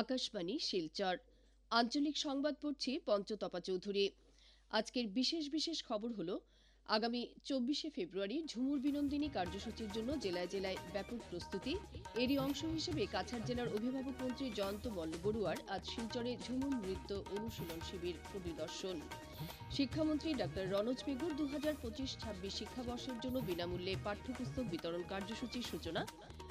আকাশবাণী, শিলচর। আঞ্চলিক সংবাদ পড়ছি পঞ্চতপা চৌধুরী। আজকের বিশেষ বিশেষ খবর হলো, আগামী চব্বিশে ফেব্রুয়ারি ঝুমুর বিনন্দিনী কার্যসূচির জন্য জেলায় জেলায় ব্যাপক প্রস্তুতি। এরই অংশ হিসেবে কাছাড় জেলার অভিভাবক মন্ত্রী জয়ন্ত মল্ল বড়ুয়ার আজ শিলচরে ঝুমুর নৃত্য অনুশীলন শিবির পরিদর্শন। শিক্ষামন্ত্রী ডাক্তার রনোজ পেগুর দু হাজার পঁচিশ ছাব্বিশ শিক্ষাবর্ষের জন্য বিনামূল্যে পাঠ্যপুস্তক বিতরণ কার্যসূচির সূচনা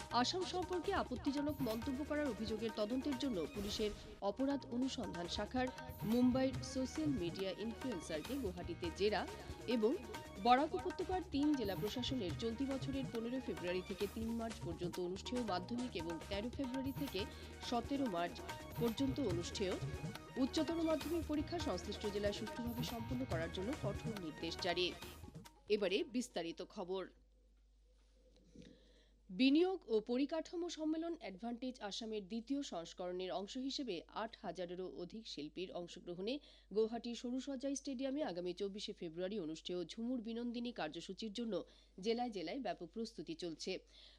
আসাম সম্পর্কে আপত্তিজনক মন্তব্য করার অভিযোগের তদন্তের জন্য পুলিশের অপরাধ অনুসন্ধান শাখার মুম্বাইয়ের সোশ্যাল মিডিয়া ইনফ্লুয়েন্সারকে গুয়াহাটিতে জেরা এবং বরাক উপত্যকার তিন জেলা প্রশাসনের চলতি বছরের পনেরো ফেব্রুয়ারি থেকে তিন মার্চ পর্যন্ত অনুষ্ঠেয় মাধ্যমিক এবং তেরো ফেব্রুয়ারি থেকে সতেরো মার্চ পর্যন্ত অনুষ্ঠেয় উচ্চতর মাধ্যমিক পরীক্ষা সংশ্লিষ্ট জেলায় সুষ্ঠুভাবে সম্পন্ন করার জন্য কঠোর নির্দেশ জারি। এবারে বিস্তারিত খবর। বিনিয়োগ ও পরিকাঠামো সম্মেলন অ্যাডভান্টেজ আসামের দ্বিতীয় সংস্করণের অংশ হিসেবে আট হাজারেরও অধিক শিল্পীর অংশগ্রহণে গৌহাটি সরুসজ্জাই স্টেডিয়ামে আগামী চব্বিশে ফেব্রুয়ারি অনুষ্ঠেয় ঝুমুর বিনন্দিনী কার্যসূচির জন্য জেলায় জেলায় ব্যাপক প্রস্তুতি চলছে।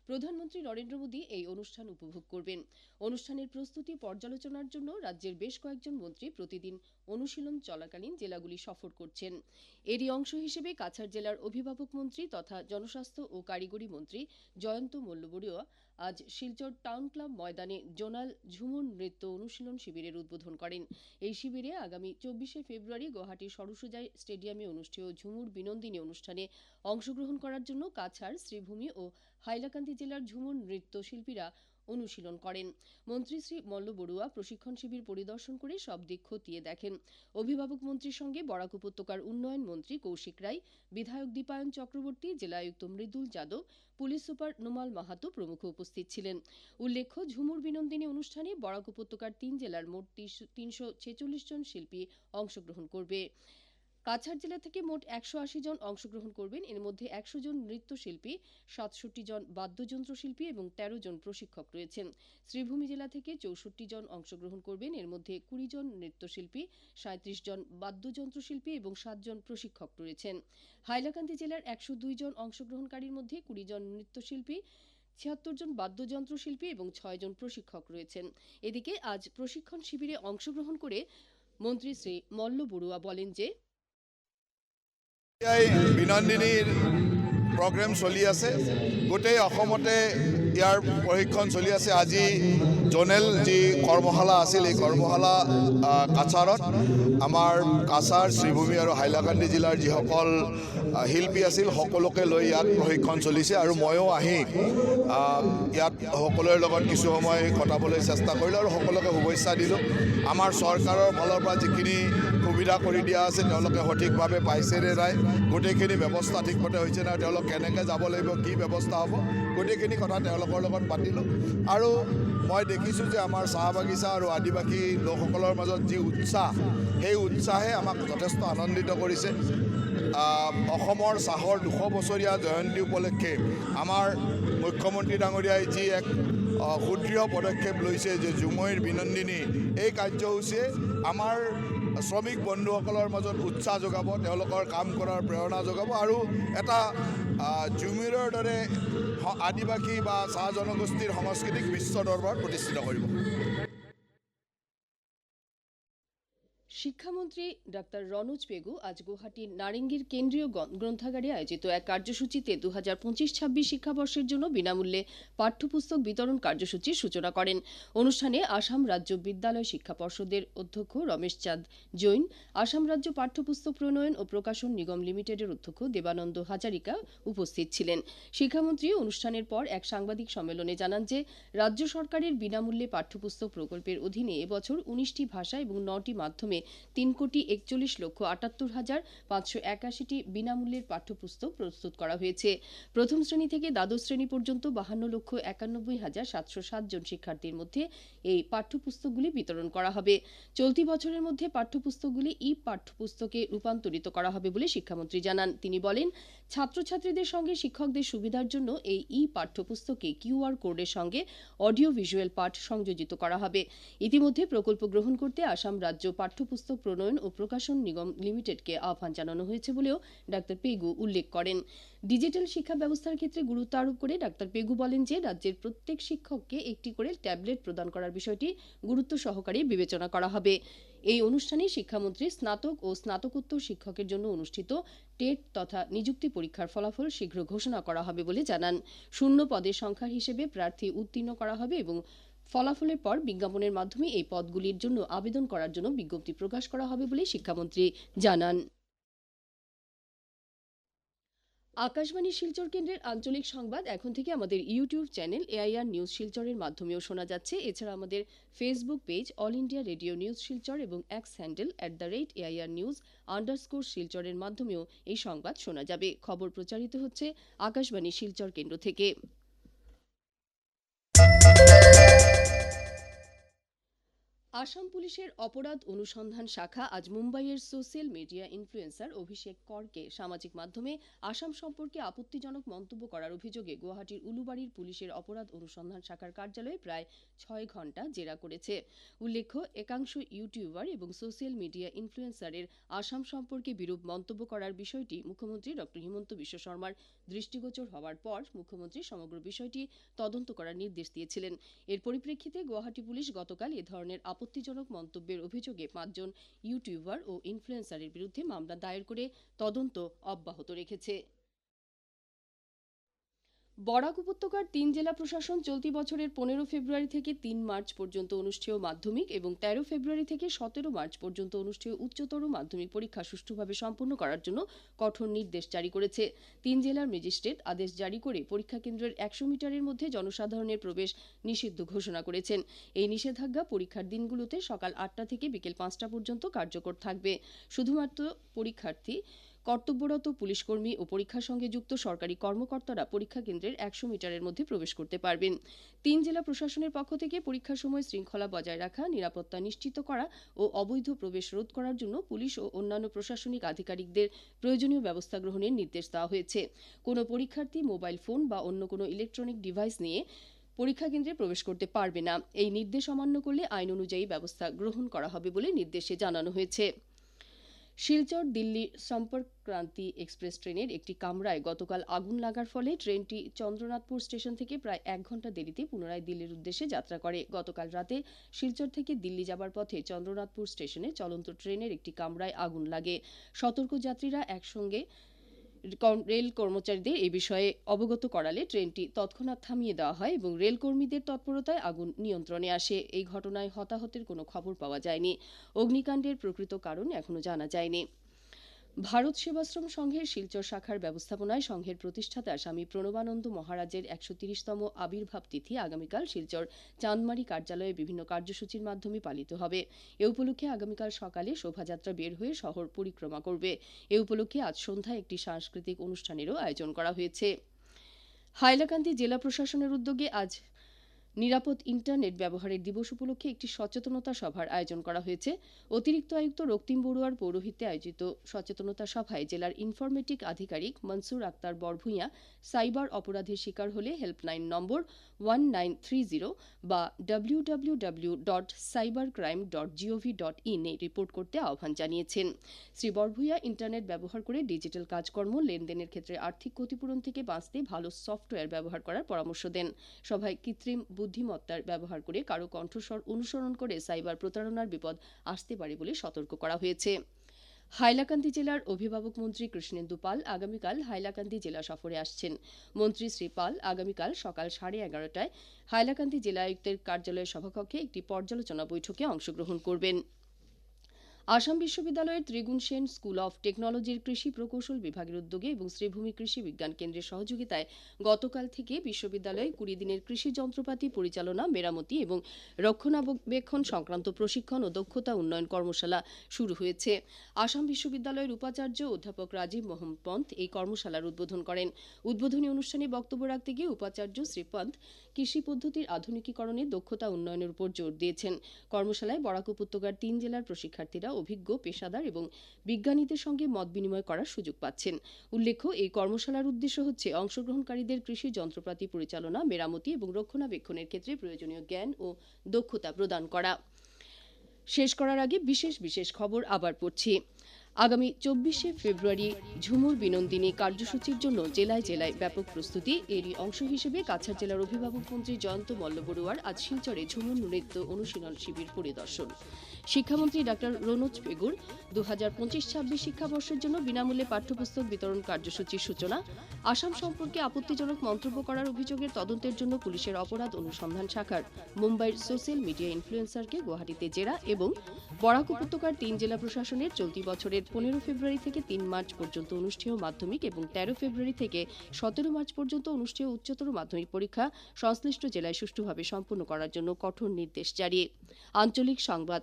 প্রধানমন্ত্রী নরেন্দ্র মোদী এই অনুষ্ঠান উপভোগ করবেন। অনুষ্ঠানের প্রস্তুতি পর্যালোচনার জন্য রাজ্যের বেশ কয়েকজন মন্ত্রী প্রতিদিন অনুশীলন চলাকালীন জেলাগুলি সফর করছেন। এরই অংশ হিসেবে কাছাড় জেলার অভিভাবক মন্ত্রী তথা জনস্বাস্থ্য ও কারিগরি মন্ত্রী জয়ন্ত মল্লবড়ুয়া আজ শিলচর টাউন ক্লাব ময়দানে জোনাল ঝুমুর নৃত্য অনুশীলন শিবিরের উদ্বোধন করেন। এই শিবিরে আগামী চব্বিশে ফেব্রুয়ারি গুয়াহাটির সরসুজাই স্টেডিয়ামে অনুষ্ঠেয় ঝুমুর বিনন্দিনী অনুষ্ঠানে অংশগ্রহণ করার জন্য কাছাড়, শ্রীভূমি ও হাইলাকান্দি জেলার ঝুমুর নৃত্য শিল্পীরা অনুশীলন করেন। মন্ত্রী শ্রী মল্ল বড়ুয়া প্রশিক্ষণ শিবির পরিদর্শন করে সব দিক খতিয়ে দেখেন। অভিভাবক মন্ত্রীর সঙ্গে বরাক উপত্যকার উন্নয়ন মন্ত্রী কৌশিক রায়, বিধায়ক দীপায়ন চক্রবর্তী, জেলা আয়ুক্ত মৃদুল যাদব, পুলিশ সুপার নুমাল মাহাতো প্রমুখ উপস্থিত ছিলেন। উল্লেখ্য, ঝুমুর বিনন্দিনী অনুষ্ঠানে বরাক উপত্যকার তিন জেলার মোট তিনশো ছেচল্লিশ জন শিল্পী অংশগ্রহণ করবে। কাছাড় জেলা থেকে মোট একশো আশি জন অংশগ্রহণ করবেন। এর মধ্যে একশো জন নৃত্যশিল্পী, সাতষট্টি জন বাদ্যযন্ত্র শিল্পী এবং তেরো জন প্রশিক্ষক রয়েছেন। শ্রীভূমি জেলা থেকে চৌষট্টি জন অংশগ্রহণ করবেন। এর মধ্যে কুড়ি জন নৃত্যশিল্পী সাঁত্রিশ জন বাদ্যযন্ত্র শিল্পী এবং সাতজন প্রশিক্ষক রয়েছেন। হাইলাকান্দি জেলার একশো দুই জন অংশগ্রহণকারীর মধ্যে কুড়ি জন নৃত্যশিল্পী, ছিয়াত্তর জন বাদ্যযন্ত্র শিল্পী এবং ছয় জন প্রশিক্ষক রয়েছেন। এদিকে আজ প্রশিক্ষণ শিবিরে অংশগ্রহণ করে মন্ত্রী শ্রী মল্ল বড়ুয়া বলেন যে এয়াই বিনন্দিনীৰ প্ৰগ্ৰেম চলি আছে। গোটেই অসমতে ইয়াৰ প্ৰশিক্ষণ চলি আছে। আজি জনেল যি কৰ্মশালা আছিল এই কৰ্মশালা কাছাৰত আমাৰ কাছাৰ শ্ৰীভূমি আৰু হাইলাকান্দি জিলাৰ যিসকল শিল্পী আছিল সকলোকে লৈ ইয়াত প্ৰশিক্ষণ চলিছে আৰু ময়ো আহ, ইয়াত সকলোৰে লগত কিছু সময় কটাবলৈ চেষ্টা কৰিলোঁ আৰু সকলোকে শুভেচ্ছা দিলোঁ। আমাৰ চৰকাৰৰ ফালৰ পৰা যিখিনি সুবিধা কৰি দিয়া আছে তেওঁলোকে সঠিকভাৱে পাইছে নে নাই গোটেইখিনি ব্যৱস্থা ঠিকমতে হৈছে নাই তেওঁলোক কেনেকৈ যাব লাগিব কি ব্যৱস্থা হ'ব গোটেইখিনি কথা তেওঁলোকৰ লগত পাতিলোঁ। আৰু মই দেখিছোঁ যে আমাৰ চাহ বাগিচা আৰু আদিবাসী লোকসকলৰ মাজত যি উৎসাহ সেই উৎসাহে আমাক যথেষ্ট আনন্দিত কৰিছে। অসমৰ চাহৰ দুশ বছৰীয়া জয়ন্তী উপলক্ষে আমাৰ মুখ্যমন্ত্ৰী ডাঙৰীয়াই যি এক সুদৃঢ় পদক্ষেপ লৈছে যে ঝুমৈৰ বিনন্দিনী এই কাৰ্যসূচীয়ে আমাৰ শ্ৰমিক বন্ধুসকলৰ মাজত উৎসাহ যোগাব তেওঁলোকৰ কাম কৰাৰ প্ৰেৰণা যোগাব আৰু এটা আহ, ঝুমুৰৰ দৰে আদিবাসী বা চাহ জনগোষ্ঠীৰ সংস্কৃতিক বিশ্ব দৰবাৰত প্ৰতিষ্ঠিত কৰিব। শিক্ষামন্ত্রী ডাক্তার রনোজ পেগু আজ গুয়াহাটির নারেঙ্গীর কেন্দ্রীয় গ্রন্থাগারে আয়োজিত এক কার্যসূচিতে দু হাজার পঁচিশ ছাব্বিশ শিক্ষাবর্ষের জন্য বিনামূল্যে পাঠ্যপুস্তক বিতরণ কার্যসূচির সূচনা করেন। অনুষ্ঠানে আসাম রাজ্য বিদ্যালয় শিক্ষা পর্ষদের অধ্যক্ষ রমেশ চাঁদ জৈন, আসাম রাজ্য পাঠ্যপুস্তক প্রণয়ন ও প্রকাশন নিগম লিমিটেডের অধ্যক্ষ দেবানন্দ হাজারিকা উপস্থিত ছিলেন। শিক্ষামন্ত্রী অনুষ্ঠানের পর এক সাংবাদিক সম্মেলনে জানান যে, রাজ্য সরকারের বিনামূল্যে পাঠ্যপুস্তক প্রকল্পের অধীনে এবছর উনিশটি ভাষা এবং নটি মাধ্যমে তিন কোটি একচল্লিশ লক্ষ আটাত্তর হাজার পাঁচশো একাশিটি বিনামূল্যের পাঠ্যপুস্তক প্রস্তুত করা হয়েছে। প্রথম শ্রেণি থেকে দ্বাদশ শ্রেণি পর্যন্ত বাহান্ন লক্ষ একানব্বই হাজার সাতশো সাত জন শিক্ষার্থীর মধ্যে এই পাঠ্যপুস্তকগুলি বিতরণ করা হবে। চলতি বছরের মধ্যে পাঠ্যপুস্তকগুলি ই পাঠ্যপুস্তকে রূপান্তরিত করা হবে বলে শিক্ষামন্ত্রী জানান। তিনি বলেন, ছাত্রছাত্রীদের সঙ্গে শিক্ষকদের সুবিধার জন্য এই ই পাঠ্যপুস্তকে কিউআর কোডের সঙ্গে অডিও ভিজুয়াল পাঠ সংযোজিত করা হবে। ইতিমধ্যে প্রকল্প গ্রহণ করতে আসাম রাজ্য পাঠ্যপুস্তক পাঠ্যপুস্তক প্রণয়ন ও প্রকাশন নিগম লিমিটেডকে আহ্বান জানানো হয়েছে বলেও ডাক্তার পেগু উল্লেখ করেন। ডিজিটাল শিক্ষা ব্যবস্থার ক্ষেত্রে গুরুত্ব আরোপ করে ডাক্তার পেগু বলেন যে, রাজ্যের প্রত্যেক শিক্ষককে একটি করে ট্যাবলেট প্রদান করার বিষয়টি গুরুত্ব সহকারে বিবেচনা করা হবে। এই অনুষ্ঠানে শিক্ষামন্ত্রী স্নাতক ও স্নাতকোত্তর শিক্ষকের জন্য অনুষ্ঠিত টেট তথা নিযুক্তি পরীক্ষার ফলাফল শীঘ্র ঘোষণা করা হবে বলে জানান। শূন্য পদের সংখ্যা হিসেবে প্রার্থী উত্তীর্ণ করা হবে এবং ফলাফলের পর বিজ্ঞাপনের মাধ্যমে এই পদগুলির জন্য আবেদন করার জন্য বিজ্ঞপ্তি প্রকাশ করা হবে বলে শিক্ষামন্ত্রী জানান। আকাশবাণী শিলচর কেন্দ্রের আঞ্চলিক সংবাদ এখন থেকে আমাদের ইউটিউব চ্যানেল এআইআর নিউজ শিলচরের মাধ্যমেও শোনা যাচ্ছে। এছাড়া আমাদের Facebook page all India radio news Silchar এবং X handle at the rate AIR news underscore শিলচরের মাধ্যমেও এই সংবাদ শোনা যাবে। খবর প্রচারিত হচ্ছে আকাশবাণী শিলচর কেন্দ্র থেকে। আসাম পুলিশের অপরাধ অনুসন্ধান শাখা আজ মুম্বাইয়ের সোশ্যাল মিডিয়া ইনফ্লুয়েন্সার অভিষেক করকে সামাজিক মাধ্যমে আসাম সম্পর্কে আপত্তিজনক মন্তব্য করার অভিযোগে গুয়াহাটির উলুবাড়ির পুলিশের অপরাধ অনুসন্ধান শাখার কার্যালয়ে প্রায় ছয় ঘণ্টা জেরা করেছে। উল্লেখ্য, একাংশ ইউটিউবার এবং সোশ্যাল মিডিয়া ইনফ্লুয়েন্সারের আসাম সম্পর্কে বিরূপ মন্তব্য করার বিষয়টি মুখ্যমন্ত্রী ডক্টর হিমন্ত বিশ্ব শর্মার দৃষ্টিগোচর হওয়ার পর মুখ্যমন্ত্রী সমগ্র বিষয়টি তদন্ত করার নির্দেশ দিয়েছিলেন। এর পরিপ্রেক্ষিতে গুয়াহাটি পুলিশ গতকাল এ ধরনের আপত্তিজনক মন্তব্যের অভিযোগে পাঁচজন ইউটিউবার ও ইনফ্লুয়েন্সারের বিরুদ্ধে মামলা দায়ের করে তদন্ত অব্যাহত রেখেছে। বরাক উপত্যকার তিন জেলা প্রশাসন চলতি বছরের পনেরো ফেব্রুয়ারি থেকে তিন মার্চ পর্যন্ত অনুষ্ঠেয় মাধ্যমিক এবং তেরো ফেব্রুয়ারি থেকে সতেরো মার্চ পর্যন্ত অনুষ্ঠেয় উচ্চতর মাধ্যমিক পরীক্ষা সুষ্ঠুভাবে সম্পন্ন করার জন্য কঠোর নির্দেশ জারি করেছে। তিন জেলার ম্যাজিস্ট্রেট আদেশ জারি করে পরীক্ষা কেন্দ্রের একশো মিটারের মধ্যে জনসাধারণের প্রবেশ নিষিদ্ধ ঘোষণা করেছেন। এই নিষেধাজ্ঞা পরীক্ষার দিনগুলোতে সকাল আটটা থেকে বিকেল পাঁচটা পর্যন্ত কার্যকর থাকবে। শুধুমাত্র পরীক্ষার্থী কর্তব্যরত পুলিশকর্মী ও পরীক্ষার সঙ্গে যুক্ত সরকারি কর্মকর্তারা পরীক্ষা কেন্দ্রের একশো মিটারের মধ্যে প্রবেশ করতে পারবেন। তিন জেলা প্রশাসনের পক্ষ থেকে পরীক্ষার সময় শৃঙ্খলা বজায় রাখা, নিরাপত্তা নিশ্চিত করা ও অবৈধ প্রবেশ রোধ করার জন্য পুলিশ ও অন্যান্য প্রশাসনিক আধিকারিকদের প্রয়োজনীয় ব্যবস্থা গ্রহণের নির্দেশ দেওয়া হয়েছে। কোনো পরীক্ষার্থী মোবাইল ফোন বা অন্য কোনো ইলেকট্রনিক ডিভাইস নিয়ে পরীক্ষা কেন্দ্রে প্রবেশ করতে পারবে না। এই নির্দেশ অমান্য করলে আইন অনুযায়ী ব্যবস্থা গ্রহণ করা হবে বলে নির্দেশে জানানো হয়েছে। শিলচর দিল্লি সম্পর্কক্রান্তি এক্সপ্রেস ট্রেনের একটি কামরায় গতকাল আগুন লাগার ফলে ট্রেনটি চন্দ্রনাথপুর স্টেশন থেকে প্রায় এক ঘণ্টা দেরিতে পুনরায় দিল্লির উদ্দেশ্যে যাত্রা করে। গতকাল রাতে শিলচর থেকে দিল্লি যাবার পথে চন্দ্রনাথপুর স্টেশনে চলন্ত ট্রেনের একটি কামরায় আগুন লাগে। সতর্ক যাত্রীরা একসঙ্গে রেল কর্মচারীদের এ বিষয়ে অবগত করালে ট্রেনটি তৎক্ষণাৎ থামিয়ে দেওয়া হয় এবং রেল কর্মীদের তৎপরতায় আগুন নিয়ন্ত্রণে আসে। এই ঘটনায় হতাহতের কোনো খবর পাওয়া যায়নি। অগ্নিকাণ্ডের প্রকৃত কারণ এখনও জানা যায়নি। ভারত সেবাশ্রম সংঘের শিলচর শাখার ব্যবস্থাপনায় সংঘের প্রতিষ্ঠাতা স্বামী প্রণবানন্দ মহারাজের একশো তিরিশতম আবির্ভাব তিথি আগামীকাল শিলচর চাঁদমারি কার্যালয়ে বিভিন্ন কার্যসূচির মাধ্যমে পালিত হবে। এ উপলক্ষে আগামীকাল সকালে শোভাযাত্রা বের হয়ে শহর পরিক্রমা করবে। এ উপলক্ষে আজ সন্ধ্যায় একটি সাংস্কৃতিক অনুষ্ঠানেরও আয়োজন করা হয়েছে। হাইলাকান্দি জেলা প্রশাসনের উদ্যোগে আজ নিরাপদ ইন্টারনেট ব্যবহারের দিবস উপলক্ষে একটি সচেতনতা সভার আয়োজন করা হয়েছে। অতিরিক্ত আয়ুক্ত রক্তিম বড়ুয়ার পৌরোহিত্যে আয়োজিত সচেতনতা সভায় জেলার ইনফরমেটিক আধিকারিক মনসুর আক্তার বরভূঁইয়া সাইবার অপরাধের শিকার হলে helpline number one nine three zero বা W W W dot cyber crime dot GOV dot in A report করতে আহ্বান জানিয়েছেন। শ্রী বরভূঁইয়া ইন্টারনেট ব্যবহার করে ডিজিটাল কাজকর্ম, লেনদেনের ক্ষেত্রে আর্থিক ক্ষতিপূরণ থেকে বাঁচতে ভালো সফটওয়্যার ব্যবহার করার পরামর্শ দেন। সভায় কৃত্রিম বুদ্ধিমত্তার ব্যবহার করে কারও কণ্ঠস্বর অনুসরণ করে সাইবার প্রতারণার বিপদ আসতে পারে বলে সতর্ক করা হয়েছে। হাইলাকান্দি জেলার অভিভাবক মন্ত্রী কৃষ্ণেন্দু পাল আগামীকাল হাইলাকান্দি জেলা সফরে আসছেন। মন্ত্রী শ্রী পাল আগামীকাল সকাল সাড়ে এগারোটায় হাইলাকান্দি জেলা আয়ুক্তের কার্যালয়ের সভাকক্ষে একটি পর্যালোচনা বৈঠকে অংশগ্রহণ করবেন। আসাম বিশ্ববিদ্যালয়ের ত্রিগুণ সেন স্কুল অফ টেকনোলজির কৃষি প্রকৌশল বিভাগের উদ্যোগে এবং শ্রীভূমি কৃষি বিজ্ঞান কেন্দ্রের সহযোগিতায় গতকাল থেকে বিশ্ববিদ্যালয়ে কুড়ি দিনের কৃষি যন্ত্রপাতি পরিচালনা, মেরামতি এবং রক্ষণাবেক্ষণ সংক্রান্ত প্রশিক্ষণ ও দক্ষতা উন্নয়ন কর্মশালা শুরু হয়েছে। আসাম বিশ্ববিদ্যালয়ের উপাচার্য অধ্যাপক রাজীব মোহন পন্থ এই কর্মশালার উদ্বোধন করেন। উদ্বোধনী অনুষ্ঠানে বক্তব্য রাখতে গিয়ে উপাচার্য শ্রী পন্থ কৃষি পদ্ধতির আধুনিকীকরণে দক্ষতা উন্নয়নের উপর জোর দিয়েছেন। কর্মশালায় বরাক উপত্যকার তিন জেলার প্রশিক্ষার্থীরা অভিজ্ঞ পেশাদার এবং বিজ্ঞানীদের সঙ্গে মত বিনিময় করার সুযোগ পাচ্ছেন। উল্লেখ্য, এই কর্মশালার উদ্দেশ্য হচ্ছে অংশগ্রহণকারীদের কৃষি যন্ত্রপাতি পরিচালনা, মেরামতি এবং রক্ষণাবেক্ষণের ক্ষেত্রে প্রয়োজনীয় জ্ঞান ও দক্ষতা প্রদান করা। শেষ করার আগে বিশেষ বিশেষ খবর আবার পড়ছি। আগামী চব্বিশে ফেব্রুয়ারি ঝুমুর বিনন্দিনী কার্যসূচির জন্য জেলায় জেলায় ব্যাপক প্রস্তুতি। এরই অংশ হিসেবে কাছাড় জেলার অভিভাবক মন্ত্রী জয়ন্ত মল্ল বড়ুয়ার আজ শিলচরে ঝুমুর নৃত্য অনুশীলন শিবির পরিদর্শন। শিক্ষামন্ত্রী ডাক্তার রনোজ পেগুর দু হাজার পঁচিশ ছাব্বিশ শিক্ষাবর্ষের জন্য বিনামূল্যে পাঠ্যপুস্তক বিতরণ কার্যসূচির সূচনা, আসাম সম্পর্কে আপত্তিজনক মন্তব্য করার অভিযোগের তদন্তের জন্য পুলিশের অপরাধ অনুসন্ধান শাখার, মুম্বাইয়ের সোশ্যাল মিডিয়া ইনফ্লুয়েন্সারকে গুয়াহাটিতে জেরা এবং বরাক উপত্যকার তিন জেলা প্রশাসনের চলতি বছরের পনেরো ফেব্রুয়ারি থেকে তিন মার্চ পর্যন্ত অনুষ্ঠেয় মাধ্যমিক এবং তেরো ফেব্রুয়ারি থেকে সতেরো মার্চ পর্যন্ত অনুষ্ঠেয় উচ্চতর মাধ্যমিক পরীক্ষা সংশ্লিষ্ট জেলায় সুষ্ঠুভাবে সম্পন্ন করার জন্য কঠোর নির্দেশ জারি। আঞ্চলিক সংবাদ